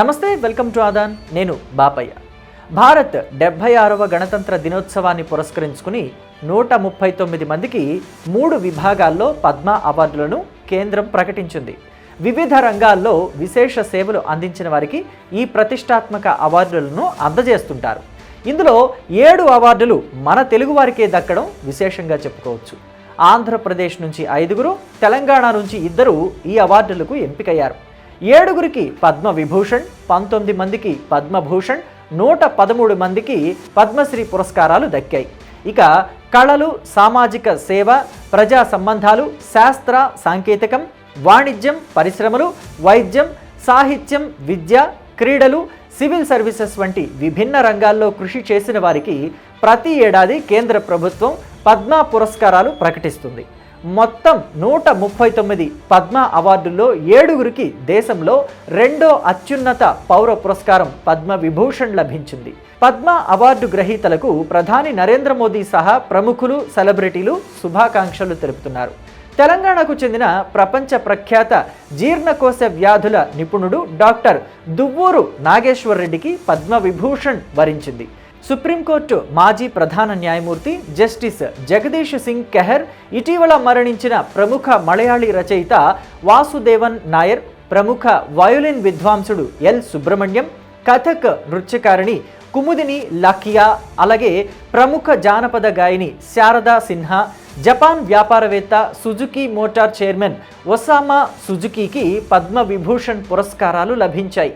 నమస్తే welcome to Aadan. నేను బాపయ్య. భారత్ డెబ్బై ఆరవ గణతంత్ర దినోత్సవాన్ని పురస్కరించుకుని నూట ముప్పై తొమ్మిది మందికి మూడు విభాగాల్లో పద్మ అవార్డులను కేంద్రం ప్రకటించింది. వివిధ రంగాల్లో విశేష సేవలు అందించిన వారికి ఈ ప్రతిష్టాత్మక అవార్డులను అందజేస్తుంటారు. ఇందులో ఏడు అవార్డులు మన తెలుగువారికే దక్కడం విశేషంగా చెప్పుకోవచ్చు. ఆంధ్రప్రదేశ్ నుంచి ఐదుగురు తెలంగాణ నుంచి ఇద్దరు ఈ అవార్డులకు ఎంపికయ్యారు. ఏడుగురికి పద్మ విభూషణ్ పంతొమ్మిది మందికి పద్మభూషణ్ నూట పదమూడు మందికి పద్మశ్రీ పురస్కారాలు దక్కాయి. ఇక కళలు సామాజిక సేవ ప్రజా సంబంధాలు శాస్త్ర సాంకేతికం వాణిజ్యం పరిశ్రమలు వైద్యం సాహిత్యం విద్య క్రీడలు సివిల్ సర్వీసెస్ వంటి విభిన్న రంగాల్లో కృషి చేసిన వారికి ప్రతి ఏడాది కేంద్ర ప్రభుత్వం పద్మ పురస్కారాలు ప్రకటిస్తుంది. మొత్తం నూట ముప్పై తొమ్మిది పద్మ అవార్డుల్లో ఏడుగురికి దేశంలో రెండో అత్యున్నత పౌర పురస్కారం పద్మ విభూషణ్ లభించింది. పద్మ అవార్డు గ్రహీతలకు ప్రధాని నరేంద్ర మోదీ సహా ప్రముఖులు సెలబ్రిటీలు శుభాకాంక్షలు తెలుపుతున్నారు. తెలంగాణకు చెందిన ప్రపంచ ప్రఖ్యాత జీర్ణకోశ వ్యాధుల నిపుణుడు డాక్టర్ దువ్వూరు నాగేశ్వర్ రెడ్డికి పద్మ విభూషణ్ వరించింది. సుప్రీంకోర్టు మాజీ ప్రధాన న్యాయమూర్తి జస్టిస్ జగదీష్ సింగ్ కెహర్ ఇటీవల మరణించిన ప్రముఖ మలయాళీ రచయిత వాసుదేవన్ నాయర్ ప్రముఖ వయోలిన్ విద్వాంసుడు ఎల్. సుబ్రహ్మణ్యం కథక్ నృత్యకారిణి కుముదిని లకియా అలాగే ప్రముఖ జానపద గాయని శారదా సిన్హా జపాన్ వ్యాపారవేత్త సుజుకి మోటార్ చైర్మన్ ఒసామా సుజుకీకి పద్మ విభూషణ్ పురస్కారాలు లభించాయి.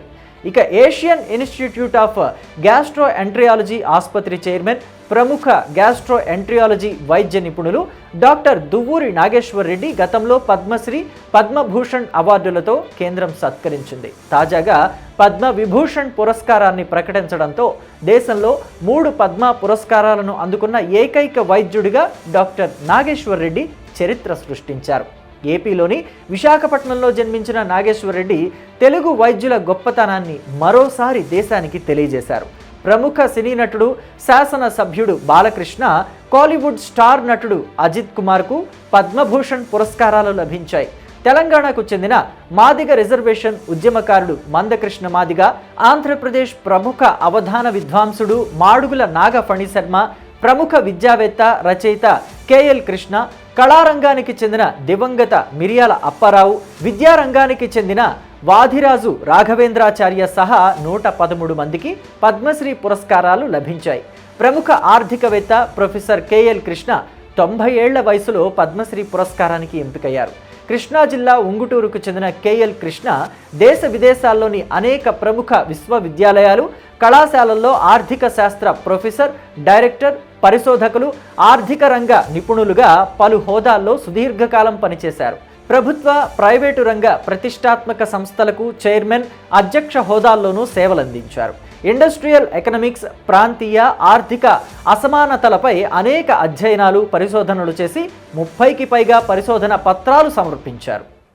ఇక ఏషియన్ ఇన్స్టిట్యూట్ ఆఫ్ గ్యాస్ట్రో ఎంట్రియాలజీ ఆసుపత్రి చైర్మన్ ప్రముఖ గ్యాస్ట్రో ఎంట్రియాలజీ వైద్య నిపుణులు డాక్టర్ దువ్వూరి నాగేశ్వర్ రెడ్డి గతంలో పద్మశ్రీ పద్మభూషణ్ అవార్డులతో కేంద్రం సత్కరించింది. తాజాగా పద్మ విభూషణ్ పురస్కారాన్ని ప్రకటించడంతో దేశంలో మూడు పద్మ పురస్కారాలను అందుకున్న ఏకైక వైద్యుడిగా డాక్టర్ నాగేశ్వర్ రెడ్డి చరిత్ర సృష్టించారు. ఏపీలోని విశాఖపట్నంలో జన్మించిన నాగేశ్వరరెడ్డి తెలుగు వైద్యుల గొప్పతనాన్ని మరోసారి దేశానికి తెలియజేశారు. ప్రముఖ సినీ నటుడు శాసన సభ్యుడు బాలకృష్ణ కాలీవుడ్ స్టార్ నటుడు అజిత్ కుమార్కు పద్మభూషణ్ పురస్కారాలు లభించాయి. తెలంగాణకు చెందిన మాదిగ రిజర్వేషన్ ఉద్యమకారుడు మందకృష్ణ మాదిగ ఆంధ్రప్రదేశ్ ప్రముఖ అవధాన విద్వాంసుడు మాడుగుల నాగ ఫణిశర్మ ప్రముఖ విద్యావేత్త రచయిత కేఎల్ కృష్ణ కళారంగానికి చెందిన దివంగత మిరియాల అప్పారావు విద్యారంగానికి చెందిన వాధిరాజు రాఘవేంద్రాచార్య సహా నూట పదమూడు మందికి పద్మశ్రీ పురస్కారాలు లభించాయి. ప్రముఖ ఆర్థికవేత్త ప్రొఫెసర్ కెఎల్ కృష్ణ తొంభై ఏళ్ళ వయసులో పద్మశ్రీ పురస్కారానికి ఎంపికయ్యారు. కృష్ణా జిల్లా ఉంగుటూరుకు చెందిన కేఎల్ కృష్ణ దేశ విదేశాల్లోని అనేక ప్రముఖ విశ్వవిద్యాలయాలు కళాశాలల్లో ఆర్థిక శాస్త్ర ప్రొఫెసర్ డైరెక్టర్ పరిశోధకులు ఆర్థిక రంగ నిపుణులుగా పలు హోదాల్లో సుదీర్ఘకాలం పనిచేశారు. ప్రభుత్వ ప్రైవేటు రంగ ప్రతిష్టాత్మక సంస్థలకు చైర్మన్ అధ్యక్ష హోదాల్లోనూ సేవలందించారు. ఇండస్ట్రియల్ ఎకనమిక్స్ ప్రాంతీయ ఆర్థిక అసమానతలపై అనేక అధ్యయనాలు పరిశోధనలు చేసి ముప్పైకి పైగా పరిశోధన పత్రాలు సమర్పించారు.